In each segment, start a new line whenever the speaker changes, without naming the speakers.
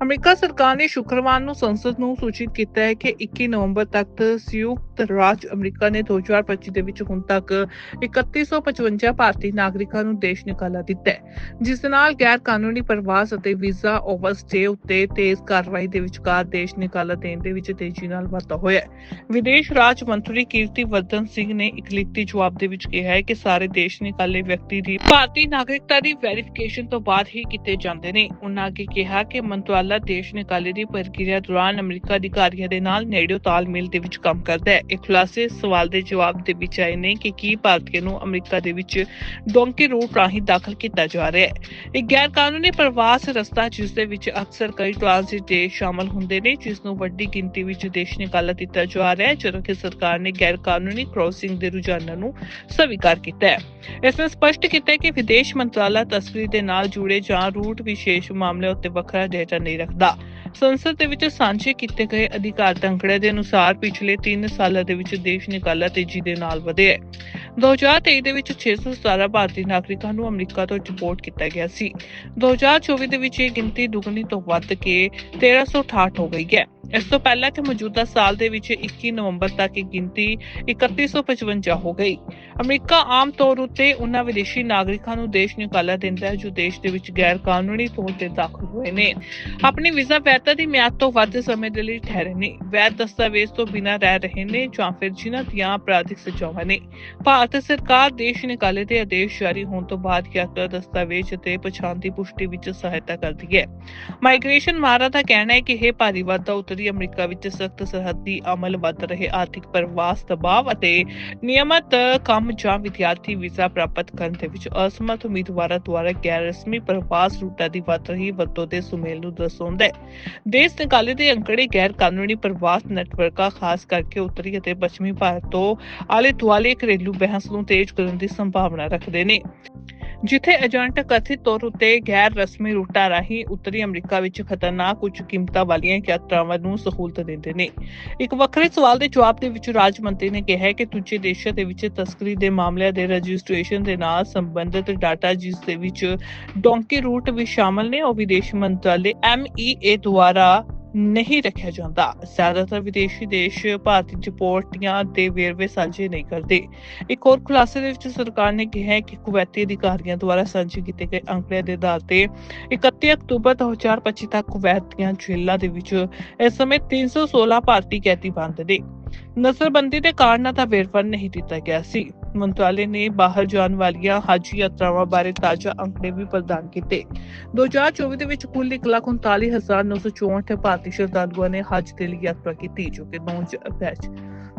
America ਸਰਕਾਰ ਨੇ ਸ਼ੁੱਕਰਵਾਰ ਨੂੰ ਸੰਸਦ ਨੂੰ ਸੂਚਿਤ ਕੀਤਾ ਹੈ ਕਿ 21 ਨਵੰਬਰ ਤੱਕ ਸੰਯੁਕਤ ਰਾਜ ਅਮਰੀਕਾ ਨੇ 2025 ਦੇ ਵਿੱਚ ਹੁਣ ਤੱਕ 3155 ਭਾਰਤੀ ਨਾਗਰਿਕਾਂ ਨੂੰ ਦੇਸ਼ ਨਿਕਾਲਾ ਦਿੱਤਾ ਹੈ। ਜਿਸ ਨਾਲ ਗੈਰ ਕਾਨੂੰਨੀ ਪ੍ਰਵਾਸ ਅਤੇ ਵੀਜ਼ਾ ਓਵਰਸਟੇ ਉੱਤੇ ਤੇਜ਼ ਕਾਰਵਾਈ ਦੇ ਵਿਚਕਾਰ ਦੇਸ਼ ਨਿਕਾਲਾ ਦੇਣ ਦੇ ਵਿੱਚ ਤੇਜ਼ੀ ਨਾਲ ਵਾਧਾ ਹੋਇਆ ਹੈ। ਵਿਦੇਸ਼ ਰਾਜ ਮੰਤਰੀ ਕੀਰਤੀ ਵਰਧਨ ਸਿੰਘ ਨੇ ਇੱਕ ਲਿਖਤੀ ਜਵਾਬ ਦੇ ਵਿੱਚ ਕਿਹਾ ਹੈ ਕਿ ਸਾਰੇ ਦੇਸ਼ ਨਿਕਾਲੇ ਵਿਅਕਤੀ ਦੀ ਭਾਰਤੀ ਨਾਗਰਿਕਤਾ ਦੀ ਵੈਰੀਫਿਕੇਸ਼ਨ ਤੋਂ ਬਾਅਦ ਹੀ ਕੀਤੇ ਜਾਂਦੇ ਨੇ। ਉਹਨਾਂ ਅੱਗੇ ਕਿਹਾ ਕਿ ਮੰਤਰਾਲਾ ਦੇਸ਼ ਨਿਕਾਲੇ ਦੀ ਪ੍ਰਕਿਰਿਆ ਦੌਰਾਨ ਅਮਰੀਕਾ ਅਧਿਕਾਰੀਆਂ ਦੇ ਨਾਲ ਨੇੜਿਓਂ ਤਾਲਮੇਲ ਦੇ ਵਿੱਚ ਕੰਮ ਕਰਦਾ ਹੈ। ਇਹ ਖੁਲਾਸੇ ਸਵਾਲ ਦੇ ਜਵਾਬ ਦੇ ਵਿੱਚ ਆਏ ਨੇ ਕਿ ਕੀ ਭਾਰਤੀਆਂ ਨੂੰ ਅਮਰੀਕਾ ਦੇ ਵਿੱਚ ਡੋਂਕੀ ਰੂਟ ਰਾਹੀਂ ਦਾਖਲ ਕੀਤਾ ਜਾ ਰਿਹਾ ਹੈ। ਇਹ ਗੈਰ ਕਾਨੂੰਨੀ ਪ੍ਰਵਾਸ ਰਸਤਾ ਜਿਸ ਦੇ ਵਿੱਚ ਅਕਸਰ ਕਈ ਟ੍ਰਾਂਜ਼ਿਟ ਦੇਸ਼ ਸ਼ਾਮਲ ਹੁੰਦੇ ਨੇ, ਜਿਸ ਨੂੰ ਵੱਡੀ ਗਿਣਤੀ ਵਿੱਚ ਦੇਸ਼ ਨਿਕਾਲਾ ਦਿੱਤਾ ਜਾ ਰਿਹਾ ਹੈ, ਜਦੋਂ ਕਿ ਸਰਕਾਰ ਨੇ ਗੈਰ ਕਾਨੂੰਨੀ ਕ੍ਰੋਸਿੰਗ ਦੇ ਰੁਝਾਨਾਂ ਨੂੰ ਸਵੀਕਾਰ ਕੀਤਾ ਹੈ। ਇਸ ਨੇ ਸਪਸ਼ਟ ਕੀਤਾ ਕਿ ਵਿਦੇਸ਼ ਮੰਤਰਾਲਾ ਤਸਕਰੀ ਦੇ ਨਾਲ ਜੁੜੇ ਜਾਂ ਰੂਟ ਵਿਸ਼ੇਸ਼ ਮਾਮਲੇ ਉੱਤੇ ਵੱਖਰਾ ਡੇਟਾ ਨਹੀਂ ਰੱਖਦਾ। ਸੰਸਦ ਦੇ ਵਿੱਚ ਸਾਂਝੇ ਕੀਤੇ ਗਏ ਅਧਿਕਾਰ ਅੰਕੜੇ ਦੇ ਅਨੁਸਾਰ ਪਿਛਲੇ 3 ਸਾਲਾਂ ਦੇ ਵਿੱਚ ਦੇਸ਼ ਨਿਕਾਲਾ ਤੇਜ਼ੀ ਦੇ ਨਾਲ ਵਧਿਆ ਹੈ। 2023 ਦੇ ਵਿੱਚ 617 ਭਾਰਤੀ ਨਾਗਰਿਕਾਂ ਨੂੰ ਅਮਰੀਕਾ ਤੋਂ ਡਿਪੋਰਟ ਕੀਤਾ ਗਿਆ ਸੀ। 2024 ਦੇ ਵਿੱਚ ਇਹ ਗਿਣਤੀ ਦੁੱਗਣੀ ਤੋਂ ਵੱਧ ਕੇ 1368 ਹੋ ਗਈ ਹੈ। ਇਸ ਤੋਂ ਪਹਿਲਾਂ ਕਿ ਮੌਜੂਦਾ ਸਾਲ ਦੇ ਵਿੱਚ 21 ਨਵੰਬਰ ਤੱਕ ਇਹ ਗਿਣਤੀ 3155 ਹੋ ਗਈ। ਅਮਰੀਕਾ ਆਮ ਤੌਰ ਉੱਤੇ ਉਹਨਾਂ ਵਿਦੇਸ਼ੀ ਨਾਗਰਿਕਾਂ ਨੂੰ ਦੇਸ਼ ਨਿਕਾਲਾ ਦਿੰਦਾ ਹੈ, ਜੋ ਦੇਸ਼ ਦੇ ਵਿੱਚ ਗੈਰ ਕਾਨੂੰਨੀ ਤੌਰ ਤੇ ਦਾਖਲ ਹੋਏ ਨੇ। ਆਪਣੀ ਵੀਜ਼ਾ ਵੈਧਤਾ ਦੀ ਮਿਆਦ ਤੋਂ ਵੱਧ ਸਮੇਂ ਦੇ ਲਈ ਠਹਿਰੇ ਨੇ। ਵੈਧ ਦਸਤਾਵੇਜ਼ ਤੋਂ ਬਿਨਾਂ ਰਹਿ ਰਹੇ ਨੇ ਜਾਂ ਫਿਰ ਜਿਨ੍ਹਾਂ ਦੀਆਂ ਅਪਰਾਧਿਕ ਸਜ਼ਾਵਾਂ ਨੇ। ਭਾਰਤ ਸਰਕਾਰ ਦੇਸ਼ ਨਿਕਾਲੇ ਦੇ ਆਦੇਸ਼ ਜਾਰੀ ਹੋਣ ਤੋਂ ਬਾਅਦ ਯਾਤਰਾ ਦਸਤਾਵੇਜ਼ ਅਤੇ ਪਛਾਣ ਦੀ ਪੁਸ਼ਟੀ ਵਿੱਚ ਸਹਾਇਤਾ ਕਰਦੀ ਹੈ। ਮਾਈਗ੍ਰੇਸ਼ਨ ਮਾਰਾ ਦਾ ਕਹਿਣਾ ਹੈ ਕਿ ਇਹ ਭਾਰੀ ਵਾਧਾ ਉੱਤਰੀ ਅਮਰੀਕਾ ਵਿੱਚ ਸਖਤ ਸਰਹੱਦੀ ਅਮਲ ਵੱਧ ਰਹੇ ਆਰਥਿਕ ਪ੍ਰਵਾਸ, ਦਬਾਅ ਅਤੇ ਨਿਯਮਤ ਕੰਮ ਜਾਂ ਵਿਦਿਆਰਥੀ ਵੀਜ਼ਾ ਪ੍ਰਾਪਤ ਕਰਨ ਦੇ ਵਿੱਚ ਅਸਮਰਥ ਉਮੀਦਵਾਰਾਂ ਦੁਆਰਾ ਗੈਰ ਰਸਮੀ ਪ੍ਰਵਾਸ ਰੂਟਾਂ ਦੀ ਵੱਧ ਰਹੀ ਵਰਤੋਂ ਦੇ ਸੁਮੇਲ ਨੂੰ ਦਰਸਾਉਂਦਾ ਹੈ। ਦੇਸ਼ ਨਿਕਾਲੇ ਦੇ ਅੰਕੜੇ ਗੈਰ ਕਾਨੂੰਨੀ ਪ੍ਰਵਾਸ ਨੈਟਵਰਕਾਂ, ਖਾਸ ਕਰਕੇ ਉੱਤਰੀ ਅਤੇ ਪੱਛਮੀ ਭਾਰਤ ਤੋਂ ਆਲੇ ਦੁਆਲੇ ਘਰੇਲੂ ਬਹਿਸ ਨੂੰ ਤੇਜ਼ ਕਰਨ ਦੀ ਸੰਭਾਵਨਾ ਰੱਖਦੇ ਨੇ। ਜਿੱਥੇ ਏਜੰਟ ਕਥਿਤ ਤੌਰ ਉੱਤੇ ਗੈਰ ਰਸਮੀ ਰੂਟਾਂ ਰਾਹੀਂ ਉੱਤਰੀ ਅਮਰੀਕਾ ਵਿੱਚ ਖਤਰਨਾਕ ਉੱਚ ਕੀਮਤਾਂ ਵਾਲੀਆਂ ਯਾਤਰਾਵਾਂ ਨੂੰ ਸਹੂਲਤ ਦਿੰਦੇ ਨੇ। ਇੱਕ ਵੱਖਰੇ ਸਵਾਲ ਦੇ ਜਵਾਬ ਦੇ ਵਿੱਚ ਰਾਜ ਮੰਤਰੀ ਨੇ ਕਿਹਾ ਕਿ ਦੂਜੇ ਦੇਸ਼ਾਂ ਦੇ ਵਿੱਚ ਤਸਕਰੀ ਦੇ ਮਾਮਲਿਆਂ ਦੇ ਰਜਿਸਟ੍ਰੇਸ਼ਨ ਦੇ ਨਾਲ ਸੰਬੰਧਿਤ ਡਾਟਾ ਜਿਸ ਦੇ ਵਿੱਚ ਡੋਂਕੀ ਰੂਟ ਵੀ ਸ਼ਾਮਲ ਨੇ, ਉਹ ਵਿਦੇਸ਼ ਮੰਤਰਾਲੇ MEA ਦੁਆਰਾ ਨਹੀਂ ਰੱਖਿਆ ਜਾਂਦਾ। ਜ਼ਿਆਦਾਤਰ ਵਿਦੇਸ਼ੀ ਦੇਸ਼ ਭਾਰਤੀ ਰਿਪੋਰਟੀਆਂ ਦੇ ਵੇਰਵੇ ਸਾਂਝੇ ਨਹੀਂ ਕਰਦੇ। ਇੱਕ ਹੋਰ ਖੁਲਾਸੇ ਦੇ ਵਿੱਚ ਸਰਕਾਰ ਨੇ ਕਿਹਾ ਹੈ ਕਿ ਕੁਵੈਤੀ ਅਧਿਕਾਰੀਆਂ ਦੁਆਰਾ ਸਾਂਝੇ ਕੀਤੇ ਗਏ ਅੰਕੜਿਆਂ ਦੇ ਆਧਾਰ ਤੇ 31 ਅਕਤੂਬਰ 2025 ਤੱਕ ਕੁਵੈਤ ਦੀਆਂ ਜੇਲ੍ਹਾਂ ਦੇ ਵਿੱਚ ਇਸ ਸਮੇਂ 316 ਭਾਰਤੀ ਕੈਦੀ ਬੰਦ ਨੇ। ਨਜ਼ਰਬੰਦੀ ਦੇ ਕਾਰਨਾਂ ਦਾ ਵੇਰਵਾ ਨਹੀਂ ਦਿੱਤਾ ਗਿਆ ਸੀ। ਮੰਤਰਾਲੇ ਨੇ ਬਾਹਰ ਜਾਣ ਵਾਲੀਆਂ ਹਜ ਯਾਤਰਾਵਾਂ ਬਾਰੇ ਤਾਜ਼ਾ ਅੰਕੜੇ ਵੀ ਪ੍ਰਦਾਨ ਕੀਤੇ। 2024 ਦੇ ਵਿੱਚ ਕੁੱਲ 1,39,964 ਭਾਰਤੀ ਸ਼ਰਧਾਲੂਆਂ ਨੇ ਹਜ ਦੇ ਲਈ ਯਾਤਰਾ ਕੀਤੀ ਜੋ ਕਿ 9 ਬੈਚ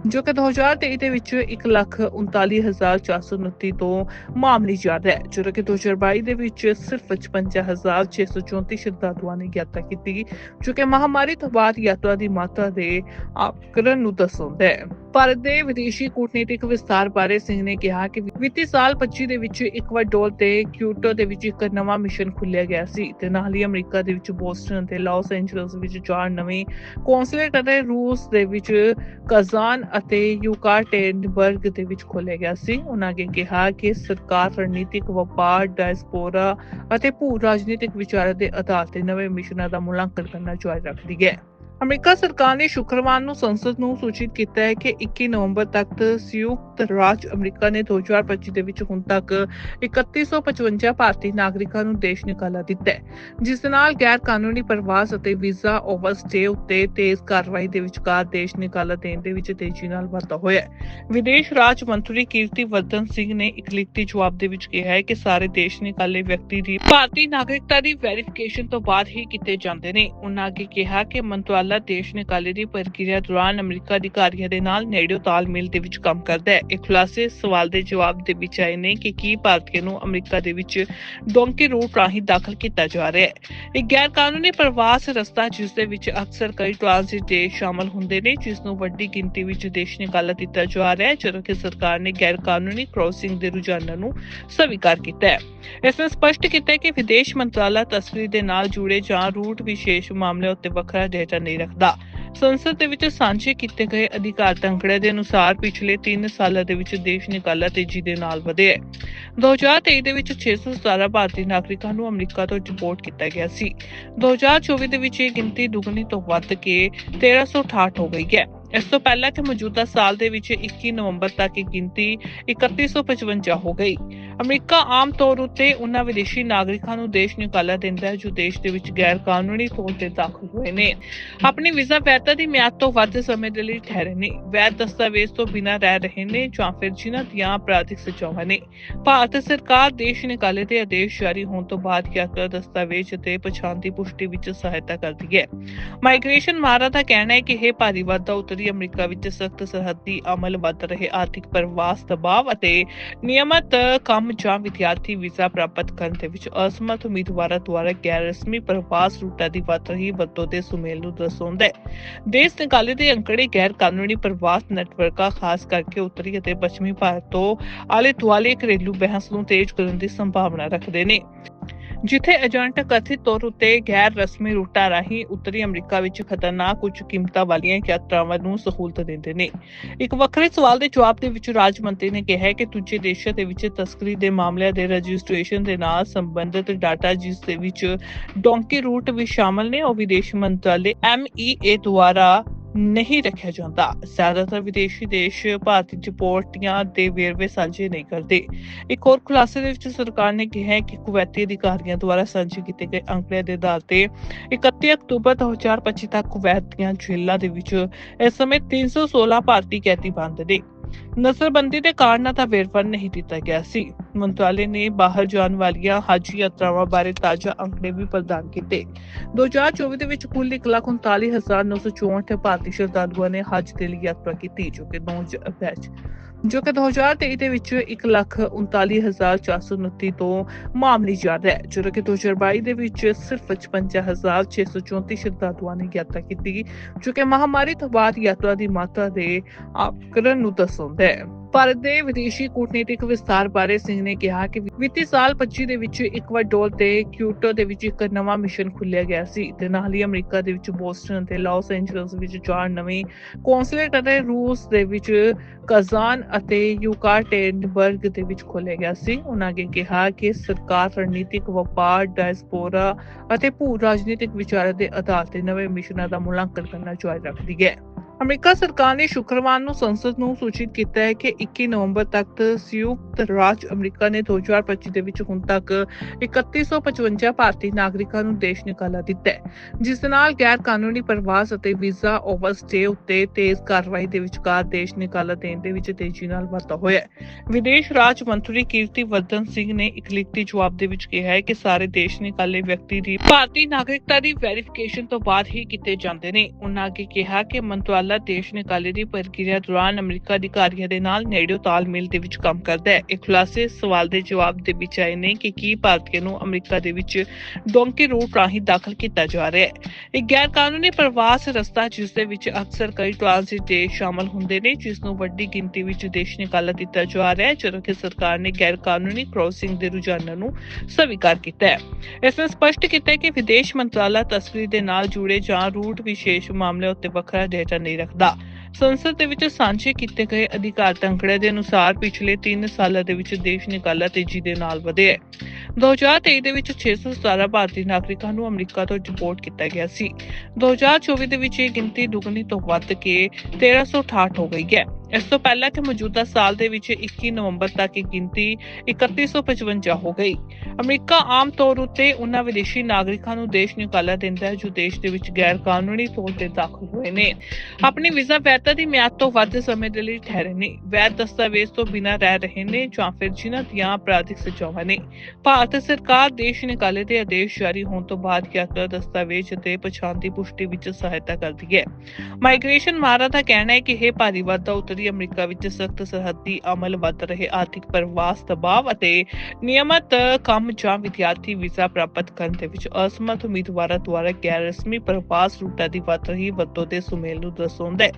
ਜੋ ਕਿ 2023 ਦੇ ਵਿੱਚ 1,39,429 ਤੋਂ ਮਾਮੂਲੀ ਜ਼ਿਆਦਾ ਹੈ ਜਦੋਂ ਕਿ 2022 ਦੇ ਵਿੱਚ ਸਿਰਫ 55,634 ਸ਼ਰਧਾਲੂਆਂ ਨੇ ਯਾਤਰਾ ਕੀਤੀ ਜੋ ਕਿ ਮਹਾਮਾਰੀ ਤੋਂ ਬਾਅਦ ਯਾਤਰਾ ਦੀ ਮਾਤਰਾ ਦੇ ਆਕਰਨ ਨੂੰ ਦਰਸਾਉਂਦਾ ਹੈ। ਭਾਰਤ ਦੇ ਵਿਦੇਸ਼ੀ ਕੂਟਨੀਤਿਕ ਵਿਸਥਾਰ ਬਾਰੇ ਸਿੰਘ ਨੇ ਕਿਹਾ ਕਿ ਵਿੱਤੀ ਸਾਲ 25 ਦੇ ਵਿੱਚ ਇਕਵਾਡੋਰ ਤੇ ਕਿਊਟੋ ਦੇ ਵਿੱਚ ਇੱਕ ਨਵਾਂ ਮਿਸ਼ਨ ਖੁੱਲਿਆ ਗਿਆ ਸੀ ਤੇ ਨਾਲ ਹੀ ਅਮਰੀਕਾ ਦੇ ਵਿੱਚ ਬੋਸਟਨ ਤੇ ਲਾਸ ਐਂਜਲਸ ਵਿੱਚ ਚਾਰ ਨਵੇਂ ਕੌਂਸਲੇਟ ਅਤੇ ਰੂਸ ਦੇ ਵਿੱਚ ਕਜ਼ਾਨ ਅਤੇ ਯੂਕਾਟੇਨਬਰਗ ਦੇ ਵਿੱਚ ਖੋਲ੍ਹਿਆ ਗਿਆ ਸੀ। ਉਹਨਾਂ ਅੱਗੇ ਕਿਹਾ ਕਿ ਸਰਕਾਰ ਰਣਨੀਤਿਕ ਵਪਾਰ, ਡਾਇਸਪੋਰਾ ਅਤੇ ਭੂ ਰਾਜਨੀਤਿਕ ਵਿਚਾਰਾਂ ਦੇ ਆਧਾਰ ਤੇ ਨਵੇਂ ਮਿਸ਼ਨਾਂ ਦਾ ਮੁਲਾਂਕਣ ਕਰਨਾ ਜਾਰੀ ਰੱਖਦੀ ਹੈ। ਅਮਰੀਕਾ ਸਰਕਾਰ ਨੇ ਸ਼ੁੱਕਰਵਾਰ ਨੂੰ ਸੰਸਦ ਨੂੰ ਸੂਚਿਤ ਕੀਤਾ ਹੈ ਕਿ 21 ਨਵੰਬਰ ਤੱਕ ਸੰਯੁਕਤ ਰਾਜ ਅਮਰੀਕਾ ਨੇ 2025 ਦੇ ਵਿੱਚ ਹੁਣ ਤੱਕ 3155 ਭਾਰਤੀ ਨਾਗਰਿਕਾਂ ਨੂੰ ਦੇਸ਼ ਨਿਕਾਲਾ ਦਿੱਤਾ ਹੈ, ਜਿਸ ਨਾਲ ਗੈਰ ਕਾਨੂੰਨੀ ਪ੍ਰਵਾਸ ਅਤੇ ਵੀਜ਼ਾ ਓਵਰਸਟੇ ਉੱਤੇ ਤੇਜ਼ ਕਾਰਵਾਈ ਦੇ ਵਿਚਕਾਰ ਦੇਸ਼ ਨਿਕਾਲਾ ਦੇਣ ਦੇ ਵਿੱਚ ਤੇਜ਼ੀ ਨਾਲ ਵਾਧਾ ਹੋਇਆ ਹੈ। ਵਿਦੇਸ਼ ਰਾਜ ਮੰਤਰੀ ਕੀਰਤੀ ਵਰਧਨ ਸਿੰਘ ਨੇ ਇੱਕ ਲਿਖਤੀ ਜਵਾਬ ਦੇ ਵਿੱਚ ਕਿਹਾ ਹੈ ਕਿ ਸਾਰੇ ਦੇਸ਼ ਨਿਕਾਲੇ ਵਿਅਕਤੀ ਦੀ ਭਾਰਤੀ ਨਾਗਰਿਕਤਾ ਦੀ ਵੈਰੀਫਿਕੇਸ਼ਨ ਤੋਂ ਬਾਅਦ ਹੀ ਕੀਤੇ ਜਾਂਦੇ ਨੇ। ਉਹਨਾਂ ਅੱਗੇ ਕਿਹਾ ਕਿ ਮੰਤਰਾਲਾ ਦੇਸ਼ ਨਿਕਾਲੇ ਦੀ ਪ੍ਰਕਿਰਿਆ ਦੌਰਾਨ ਅਮਰੀਕਾ ਅਧਿਕਾਰੀਆਂ ਦੇ ਨਾਲ ਨੇੜਿਓਂ ਤਾਲਮੇਲ ਦੇ ਵਿੱਚ ਕੰਮ ਕਰਦਾ ਹੈ। ਇਹ ਖੁਲਾਸੇ ਸਵਾਲ ਦੇ ਜਵਾਬ ਦੇ ਵਿੱਚ ਆਏ ਨੇ ਕਿ ਕੀ ਭਾਰਤੀਆਂ ਨੂੰ ਅਮਰੀਕਾ ਦੇ ਵਿੱਚ ਡੋਂਕੀ ਰੂਟ ਰਾਹੀਂ ਦਾਖਲ ਕੀਤਾ ਜਾ ਰਿਹਾ ਹੈ। ਇਹ ਗੈਰ ਕਾਨੂੰਨੀ ਪ੍ਰਵਾਸ ਰਸਤਾ ਜਿਸ ਦੇ ਵਿੱਚ ਅਕਸਰ ਕਈ ਟ੍ਰਾਂਜ਼ਿਟ ਦੇਸ਼ ਸ਼ਾਮਲ ਹੁੰਦੇ ਨੇ, ਜਿਸ ਨੂੰ ਵੱਡੀ ਗਿਣਤੀ ਵਿੱਚ ਦੇਸ਼ ਨਿਕਾਲਾ ਦਿੱਤਾ ਜਾ ਰਿਹਾ ਹੈ, ਜਦੋਂ ਕਿ ਸਰਕਾਰ ਨੇ ਗੈਰ ਕਾਨੂੰਨੀ ਕ੍ਰੋਸਿੰਗ ਦੇ ਰੁਝਾਨਾਂ ਨੂੰ ਸਵੀਕਾਰ ਕੀਤਾ ਹੈ। ਇਸ ਨੇ ਸਪਸ਼ਟ ਕੀਤਾ ਹੈ ਕਿ ਵਿਦੇਸ਼ ਮੰਤਰਾਲਾ ਤਸਵੀਰ ਦੇ ਨਾਲ ਜੁੜੇ ਜਾਂ ਰੂਟ ਵਿਸ਼ੇਸ਼ ਮਾਮਲੇ ਉੱਤੇ ਵੱਖਰਾ ਡੇਟਾ ਨਹੀਂ ਰੱਖਦਾ। ਸੰਸਦ ਦੇ ਵਿੱਚ ਸਾਂਝੇ ਕੀਤੇ ਗਏ ਅਧਿਕਾਰਤ ਅੰਕੜੇ ਦੇ ਅਨੁਸਾਰ ਪਿਛਲੇ 3 ਸਾਲਾਂ ਦੇ ਵਿੱਚ ਦੇਸ਼ ਨਿਕਾਲਾ ਤੇਜ਼ੀ ਦੇ ਨਾਲ ਵਧਿਆ ਹੈ 2023 ਦੇ ਵਿੱਚ 617 ਭਾਰਤੀ ਨਾਗਰਿਕਾਂ ਨੂੰ ਅਮਰੀਕਾ ਤੋਂ ਡਿਪੋਰਟ ਕੀਤਾ ਗਿਆ ਸੀ। 2024 ਦੇ ਵਿੱਚ ਇਹ ਗਿਣਤੀ ਦੁੱਗਣੀ ਤੋਂ ਵੱਧ ਕੇ 1368 ਹੋ ਗਈ ਹੈ। ਇਸ ਤੋਂ ਪਹਿਲਾਂ ਕਿ ਮੌਜੂਦਾ ਸਾਲ ਦੇ ਵਿੱਚ 21 ਨਵੰਬਰ ਤੱਕ ਇਹ ਗਿਣਤੀ 3155 ਹੋ ਗਈ। ਅਮਰੀਕਾ ਆਮ ਤੌਰ ਉੱਤੇ ਉਹਨਾਂ ਵਿਦੇਸ਼ੀ ਨਾਗਰਿਕਾਂ ਨੂੰ ਦੇਸ਼ ਨਿਕਾਲਾ ਦਿੰਦਾ ਹੈ, ਜੋ ਦੇਸ਼ ਦੇ ਵਿੱਚ ਗੈਰ ਕਾਨੂੰਨੀ ਤੌਰ ਤੇ ਦਾਖਲ ਹੋਏ ਨੇ। ਆਪਣੀ ਵੀਜ਼ਾ ਵੈਧਤਾ ਦੀ ਮਿਆਦ ਤੋਂ ਵੱਧ ਸਮੇਂ ਦੇ ਲਈ ਠਹਿਰੇ ਨੇ। ਵੈਧ ਦਸਤਾਵੇਜ਼ ਤੋਂ ਬਿਨਾਂ ਰਹਿ ਰਹੇ ਨੇ ਜਾਂ ਫਿਰ ਜਿਨ੍ਹਾਂ ਦੀਆਂ ਅਪਰਾਧਿਕ ਸਜ਼ਾਵਾਂ ਨੇ। ਭਾਰਤ ਸਰਕਾਰ ਦੇਸ਼ ਨਿਕਾਲੇ ਦੇ ਆਦੇਸ਼ ਜਾਰੀ ਹੋਣ ਤੋਂ ਬਾਅਦ ਯਾਤਰਾ ਦਸਤਾਵੇਜ਼ ਅਤੇ ਪਛਾਣ ਦੀ ਪੁਸ਼ਟੀ ਵਿੱਚ ਸਹਾਇਤਾ ਕਰਦੀ ਹੈ। ਮਾਈਗ੍ਰੇਸ਼ਨ ਮਾਰਾ ਦਾ ਕਹਿਣਾ ਹੈ ਕਿ ਇਹ ਭਾਰੀ ਵਾਧਾ ਉੱਤਰੀ ਅਮਰੀਕਾ ਵਿੱਚ ਸਖਤ ਸਰਹੱਦੀ ਅਮਲ ਵੱਧ ਰਹੇ ਆਰਥਿਕ ਪ੍ਰਵਾਸ, ਦਬਾਅ ਅਤੇ ਨਿਯਮਤ ਕੰਮ ਜਾਂ ਵਿਦਿਆਰਥੀ ਵੀਜ਼ਾ ਪ੍ਰਾਪਤ ਕਰਨ ਦੇ ਵਿੱਚ ਅਸਮਰਥ ਉਮੀਦਵਾਰਾਂ ਦੁਆਰਾ ਗੈਰ ਰਸਮੀ ਪ੍ਰਵਾਸ ਰੂਟਾਂ ਦੀ ਵੱਧ ਰਹੀ ਵਰਤੋਂ ਦੇ ਸੁਮੇਲ ਨੂੰ ਦਰਸਾਉਂਦਾ ਹੈ। ਦੇਸ਼ ਨਿਕਾਲੇ ਦੇ ਅੰਕੜੇ ਗੈਰ ਕਾਨੂੰਨੀ ਪ੍ਰਵਾਸ ਨੈਟਵਰਕਾਂ, ਖਾਸ ਕਰਕੇ ਉੱਤਰੀ ਅਤੇ ਪੱਛਮੀ ਭਾਰਤ ਤੋਂ ਆਲੇ ਦੁਆਲੇ ਘਰੇਲੂ ਬਹਿਸ ਨੂੰ ਤੇਜ਼ ਕਰਨ ਦੀ ਸੰਭਾਵਨਾ ਰੱਖਦੇ ਨੇ। ਜਿੱਥੇ ਏਜੰਟ ਕਥਿਤ ਤੌਰ ਉੱਤੇ ਗੈਰ ਰਸਮੀ ਰੂਟਾਂ ਰਾਹੀਂ ਉੱਤਰੀ ਅਮਰੀਕਾ ਵਿੱਚ ਖਤਰਨਾਕ ਉੱਚ ਕੀਮਤਾਂ ਵਾਲੀਆਂ ਯਾਤਰਾਵਾਂ ਨੂੰ ਸਹੂਲਤ ਦਿੰਦੇ ਨੇ। ਇੱਕ ਵੱਖਰੇ ਸਵਾਲ ਦੇ ਜਵਾਬ ਦੇ ਵਿੱਚ ਰਾਜ ਮੰਤਰੀ ਨੇ ਕਿਹਾ ਕਿ ਦੂਜੇ ਦੇਸ਼ਾਂ ਦੇ ਵਿੱਚ ਤਸਕਰੀ ਦੇ ਮਾਮਲਿਆਂ ਦੇ ਰਜਿਸਟ੍ਰੇਸ਼ਨ ਦੇ ਨਾਲ ਸੰਬੰਧਿਤ ਡਾਟਾ ਜਿਸ ਦੇ ਵਿੱਚ ਡੋਂਕੀ ਰੂਟ ਵੀ ਸ਼ਾਮਲ ਨੇ, ਉਹ ਵਿਦੇਸ਼ ਮੰਤਰਾਲੇ MEA ਦੁਆਰਾ ਨਹੀਂ ਰੱਖਿਆ ਜਾਂਦਾ। ਜ਼ਿਆਦਾਤਰ ਵਿਦੇਸ਼ੀ ਦੇਸ਼ ਭਾਰਤੀ ਰਿਪੋਰਟੀਆਂ ਦੇ ਵੇਰਵੇ ਸਾਂਝੇ ਨਹੀਂ ਕਰਦੇ। ਇੱਕ ਹੋਰ ਖੁਲਾਸੇ ਦੇ ਵਿੱਚ ਸਰਕਾਰ ਨੇ ਕਿਹਾ ਹੈ ਕਿ ਕੁਵੈਤੀ ਅਧਿਕਾਰੀਆਂ ਦੁਆਰਾ ਸਾਂਝੇ ਕੀਤੇ ਗਏ ਅੰਕੜਿਆਂ ਦੇ ਆਧਾਰ ਤੇ 31 ਅਕਤੂਬਰ 2025 ਤੱਕ ਕੁਵੈਤ ਦੀਆਂ ਜੇਲ੍ਹਾਂ ਦੇ ਵਿੱਚ ਇਸ ਸਮੇਂ 316 ਭਾਰਤੀ ਕੈਦੀ ਬੰਦ ਨੇ। ਨਸਰਬੰਦੀ ਦੇ ਕਾਰਨਾਂ ਦਾ ਵੇਰਵਾ ਨਹੀਂ ਦਿੱਤਾ ਗਿਆ ਸੀ। ਮੰਤਰਾਲੇ ਨੇ ਬਾਹਰ ਜਾਣ ਵਾਲੀਆਂ ਹਜ ਯਾਤਰਾਵਾਂ ਬਾਰੇ ਤਾਜ਼ਾ ਅੰਕੜੇ ਵੀ ਪ੍ਰਦਾਨ ਕੀਤੇ। 2024 ਦੇ ਵਿੱਚ ਕੁੱਲ 1,39,964 ਭਾਰਤੀ ਸ਼ਰਧਾਲੂਆਂ ਨੇ ਹਜ ਦੇ ਲਈ ਯਾਤਰਾ ਕੀਤੀ ਜੋ ਕਿ 9 ਬੈਚ ਜੋ ਕਿ 2023 ਦੇ ਵਿੱਚ 1,39,429 ਤੋਂ ਮਾਮੂਲੀ ਜ਼ਿਆਦਾ ਹੈ ਜਦੋਂ ਕਿ 2022 ਦੇ ਵਿੱਚ ਸਿਰਫ 55,634 ਸ਼ਰਧਾਲੂਆਂ ਨੇ ਯਾਤਰਾ ਕੀਤੀ ਜੋ ਕਿ ਮਹਾਮਾਰੀ ਤੋਂ ਬਾਅਦ ਯਾਤਰਾ ਦੀ ਮਾਤਰਾ ਦੇ ਆਕਰਨ ਨੂੰ ਦਰਸਾਉਂਦਾ ਹੈ। ਭਾਰਤ ਦੇ ਵਿਦੇਸ਼ੀ ਕੂਟਨੀਤਿਕ ਵਿਸਥਾਰ ਬਾਰੇ ਸਿੰਘ ਨੇ ਕਿਹਾ ਕਿ ਵਿੱਤੀ ਸਾਲ 25 ਦੇ ਵਿੱਚ ਇਕਵਾਡੋਰ ਤੇ ਕਿਊਟੋ ਦੇ ਵਿੱਚ ਇੱਕ ਨਵਾਂ ਮਿਸ਼ਨ ਖੁੱਲਿਆ ਗਿਆ ਸੀ। ਤੇ ਨਾਲ ਹੀ ਅਮਰੀਕਾ ਦੇ ਵਿੱਚ ਬੋਸਟਨ ਤੇ ਲਾਸ ਐਂਜਲਸ ਵਿੱਚ ਚਾਰ ਨਵੇਂ ਕੌਂਸੂਲੇਟ ਅਤੇ ਰੂਸ ਦੇ ਵਿੱਚ ਕਜ਼ਾਨ ਅਤੇ ਯੂਕਾਟੇਨਬਰਗ ਦੇ ਵਿੱਚ ਖੋਲ੍ਹਿਆ ਗਿਆ ਸੀ। ਉਹਨਾਂ ਅੱਗੇ ਕਿਹਾ ਕਿ ਸਰਕਾਰ ਰਣਨੀਤਿਕ ਵਪਾਰ, ਡਾਇਸਪੋਰਾ ਅਤੇ ਭੂ ਰਾਜਨੀਤਿਕ ਵਿਚਾਰਾਂ ਦੇ ਆਧਾਰ ਤੇ ਨਵੇਂ ਮਿਸ਼ਨਾਂ ਦਾ ਮੁਲਾਂਕਣ ਕਰਨਾ ਜਾਰੀ ਰੱਖਦੀ ਹੈ। ਅਮਰੀਕਾ ਸਰਕਾਰ ਨੇ ਸ਼ੁੱਕਰਵਾਰ ਨੂੰ ਸੰਸਦ ਨੂੰ ਸੂਚਿਤ ਕੀਤਾ ਹੈ ਕਿ 21 ਨਵੰਬਰ ਤੱਕ ਸੰਯੁਕਤ ਰਾਜ ਅਮਰੀਕਾ ਨੇ 2025 ਦੇ ਵਿੱਚ ਹੁਣ ਤੱਕ 3155 ਭਾਰਤੀ ਨਾਗਰਿਕਾਂ ਨੂੰ ਦੇਸ਼ ਨਿਕਾਲਾ ਦਿੱਤਾ ਹੈ, ਜਿਸ ਨਾਲ ਗੈਰ ਕਾਨੂੰਨੀ ਪ੍ਰਵਾਸ ਅਤੇ ਵੀਜ਼ਾ ਓਵਰਸਟੇ ਉੱਤੇ ਤੇਜ਼ ਕਾਰਵਾਈ ਦੇ ਵਿਚਕਾਰ ਦੇਸ਼ ਨਿਕਾਲਾ ਦੇਣ ਦੇ ਵਿੱਚ ਤੇਜ਼ੀ ਨਾਲ ਵਾਧਾ ਹੋਇਆ ਹੈ। ਵਿਦੇਸ਼ ਰਾਜ ਮੰਤਰੀ ਕੀਰਤੀ ਵਰਧਨ ਸਿੰਘ ਨੇ ਇੱਕ ਲਿਖਤੀ ਜਵਾਬ ਦੇ ਵਿੱਚ ਕਿਹਾ ਹੈ ਕਿ ਸਾਰੇ ਦੇਸ਼ ਨਿਕਾਲੇ ਵਿਅਕਤੀ ਦੀ ਭਾਰਤੀ ਨਾਗਰਿਕਤਾ ਦੀ ਵੈਰੀਫਿਕੇਸ਼ਨ ਤੋਂ ਬਾਅਦ ਹੀ ਕੀਤੇ ਜਾਂਦੇ ਨੇ। ਉਹਨਾਂ ਅੱਗੇ ਕਿਹਾ ਕਿ ਮੰਤਰਾਲਾ ਦੇਸ਼ ਨਿਕਾਲੇ ਦੀ ਪ੍ਰਕਿਰਿਆ ਦੌਰਾਨ ਅਮਰੀਕਾ ਅਧਿਕਾਰੀਆਂ ਦੇ ਨਾਲ ਨੇੜਿਓਂ ਤਾਲਮੇਲ ਦੇ ਵਿੱਚ ਕੰਮ ਕਰਦਾ ਹੈ। ਇਹ ਖੁਲਾਸੇ ਸਵਾਲ ਦੇ ਜਵਾਬ ਦੇ ਵਿੱਚ ਆਏ ਨੇ ਕਿ ਕੀ ਭਾਰਤੀਆਂ ਨੂੰ ਅਮਰੀਕਾ ਦੇ ਵਿੱਚ ਡੋਂਕੀ ਰੂਟ ਰਾਹੀਂ ਦਾਖਲ ਕੀਤਾ ਜਾ ਰਿਹਾ ਹੈ। ਇਹ ਗੈਰ ਕਾਨੂੰਨੀ ਪ੍ਰਵਾਸ ਰਸਤਾ ਜਿਸ ਦੇ ਵਿੱਚ ਅਕਸਰ ਕਈ ਟ੍ਰਾਂਜ਼ਿਟ ਦੇਸ਼ ਸ਼ਾਮਲ ਹੁੰਦੇ ਨੇ, ਜਿਸ ਨੂੰ ਵੱਡੀ ਗਿਣਤੀ ਵਿੱਚ ਦੇਸ਼ ਨਿਕਾਲਾ ਦਿੱਤਾ ਜਾ ਰਿਹਾ ਹੈ, ਜਦੋਂ ਕਿ ਸਰਕਾਰ ਨੇ ਗੈਰ ਕਾਨੂੰਨੀ ਕ੍ਰੋਸਿੰਗ ਦੇ ਰੁਝਾਨਾਂ ਨੂੰ ਸਵੀਕਾਰ ਕੀਤਾ ਹੈ। ਇਸ ਨੇ ਸਪਸ਼ਟ ਕੀਤਾ ਹੈ ਕਿ ਵਿਦੇਸ਼ ਮੰਤਰਾਲਾ ਤਸਵੀਰ ਦੇ ਨਾਲ ਜੁੜੇ ਜਾਂ ਰੂਟ ਵਿਸ਼ੇਸ਼ ਮਾਮਲੇ ਉੱਤੇ ਵੱਖਰਾ ਡੇਟਾ ਨਹੀਂ ਰੱਖਦਾ। ਸੰਸਦ ਦੇ ਵਿੱਚ ਸਾਂਝੇ ਕੀਤੇ ਗਏ ਅਧਿਕਾਰਤ ਅੰਕੜੇ ਦੇ ਅਨੁਸਾਰ ਪਿਛਲੇ 3 ਸਾਲਾਂ ਦੇ ਵਿੱਚ ਦੇਸ਼ ਨਿਕਾਲਾ ਤੇਜ਼ੀ ਦੇ ਨਾਲ ਵਧਿਆ ਹੈ। 2023 ਦੇ ਵਿੱਚ 617 ਭਾਰਤੀ ਨਾਗਰਿਕਾਂ ਨੂੰ ਅਮਰੀਕਾ ਤੋਂ ਡਿਪੋਰਟ ਕੀਤਾ ਗਿਆ ਸੀ। 2024 ਦੇ ਵਿੱਚ ਇਹ ਗਿਣਤੀ ਦੁੱਗਣੀ ਤੋਂ ਵੱਧ ਕੇ 1368 ਹੋ ਗਈ ਹੈ। ਇਸ ਤੋਂ ਪਹਿਲਾਂ ਕਿ ਮੌਜੂਦਾ ਸਾਲ ਦੇ ਵਿੱਚ 21 ਨਵੰਬਰ ਤੱਕ ਇਹ ਗਿਣਤੀ 3155 ਹੋ ਗਈ। ਅਮਰੀਕਾ ਆਮ ਤੌਰ ਉੱਤੇ ਉਹਨਾਂ ਵਿਦੇਸ਼ੀ ਨਾਗਰਿਕਾਂ ਨੂੰ ਦੇਸ਼ ਨਿਕਾਲਾ ਦਿੰਦਾ ਹੈ ਜੋ ਦੇਸ਼ ਦੇ ਵਿੱਚ ਗੈਰ ਕਾਨੂੰਨੀ ਤੌਰ ਤੇ ਦਾਖਲ ਹੋਏ ਨੇ। ਆਪਣੀ ਵੀਜ਼ਾ ਵੈਧਤਾ ਦੀ ਮਿਆਦ ਤੋਂ ਵੱਧ ਸਮੇਂ ਦੇ ਲਈ ਠਹਿਰੇ ਨੇ। ਵੈਧ ਦਸਤਾਵੇਜ਼ ਤੋਂ ਬਿਨਾਂ ਰਹਿ ਰਹੇ ਨੇ ਜਾਂ ਫਿਰ ਜਿਨ੍ਹਾਂ ਦੀਆਂ ਅਪਰਾਧਿਕ ਸਜ਼ਾਵਾਂ ਨੇ। ਭਾਰਤ ਸਰਕਾਰ ਦੇਸ਼ ਨਿਕਾਲੇ ਦੇ ਆਦੇਸ਼ ਜਾਰੀ ਹੋਣ ਤੋਂ ਬਾਅਦ ਯਾਤਰਾ ਦਸਤਾਵੇਜ਼ ਅਤੇ ਪਛਾਣ ਦੀ ਪੁਸ਼ਟੀ ਵਿੱਚ ਸਹਾਇਤਾ ਕਰਦੀ ਹੈ। ਮਾਈਗ੍ਰੇਸ਼ਨ ਮਾਰਾ ਦਾ ਕਹਿਣਾ ਹੈ ਕਿ ਇਹ ਭਾਰੀ ਵਾਧਾ ਉੱਤਰੀ ਅਮਰੀਕਾ ਵਿੱਚ ਸਖਤ ਸਰਹੱਦੀ ਅਮਲ ਵੱਧ ਰਹੇ ਆਰਥਿਕ ਪ੍ਰਵਾਸ, ਦਬਾਅ ਅਤੇ ਨਿਯਮਤ ਕੰਮ ਜਾਂ ਵਿਦਿਆਰਥੀ ਵੀਜ਼ਾ ਪ੍ਰਾਪਤ ਕਰਨ ਦੇ ਵਿੱਚ ਅਸਮਰਥ ਉਮੀਦਵਾਰਾਂ ਦੁਆਰਾ ਗੈਰ ਰਸਮੀ ਪ੍ਰਵਾਸ ਰੂਟਾਂ ਦੀ ਵੱਧ ਰਹੀ ਵਰਤੋਂ ਦੇ ਸੁਮੇਲ ਨੂੰ ਦਰਸਾਉਂਦਾ ਹੈ।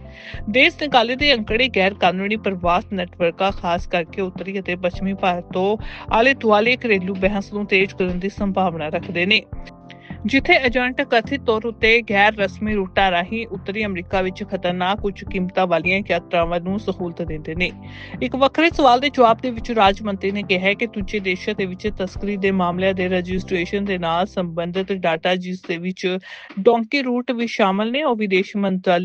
ਦੇਸ਼ ਨਿਕਾਲੇ ਦੇ ਅੰਕੜੇ ਗੈਰ ਕਾਨੂੰਨੀ ਪ੍ਰਵਾਸ ਨੈਟਵਰਕਾਂ, ਖਾਸ ਕਰਕੇ ਉੱਤਰੀ ਅਤੇ ਪੱਛਮੀ ਭਾਰਤ ਤੋਂ ਆਲੇ ਦੁਆਲੇ ਘਰੇਲੂ ਬਹਿਸ ਨੂੰ ਤੇਜ਼ ਕਰਨ ਦੀ ਸੰਭਾਵਨਾ ਰੱਖਦੇ ਨੇ। ਜਿੱਥੇ ਏਜੰਟ ਕਥਿਤ ਤੌਰ ਉੱਤੇ ਗੈਰ ਰਸਮੀ ਰੂਟਾਂ ਰਾਹੀਂ ਉੱਤਰੀ ਅਮਰੀਕਾ ਵਿੱਚ ਖਤਰਨਾਕ ਉੱਚ ਕੀਮਤਾਂ ਵਾਲੀਆਂ ਯਾਤਰਾਵਾਂ ਨੂੰ ਸਹੂਲਤ ਦਿੰਦੇ ਨੇ। ਇੱਕ ਵੱਖਰੇ ਸਵਾਲ ਦੇ ਜਵਾਬ ਦੇ ਵਿੱਚ ਰਾਜ ਮੰਤਰੀ ਨੇ ਕਿਹਾ ਕਿ ਦੂਜੇ ਦੇਸ਼ਾਂ ਦੇ ਵਿੱਚ ਤਸਕਰੀ ਦੇ ਮਾਮਲਿਆਂ ਦੇ ਰਜਿਸਟ੍ਰੇਸ਼ਨ ਦੇ ਨਾਲ ਸੰਬੰਧਿਤ ਡਾਟਾ ਜਿਸ ਦੇ ਵਿੱਚ ਡੋਂਕੀ ਰੂਟ ਵੀ ਸ਼ਾਮਲ ਨੇ, ਉਹ ਵਿਦੇਸ਼ ਮੰਤਰਾਲੇ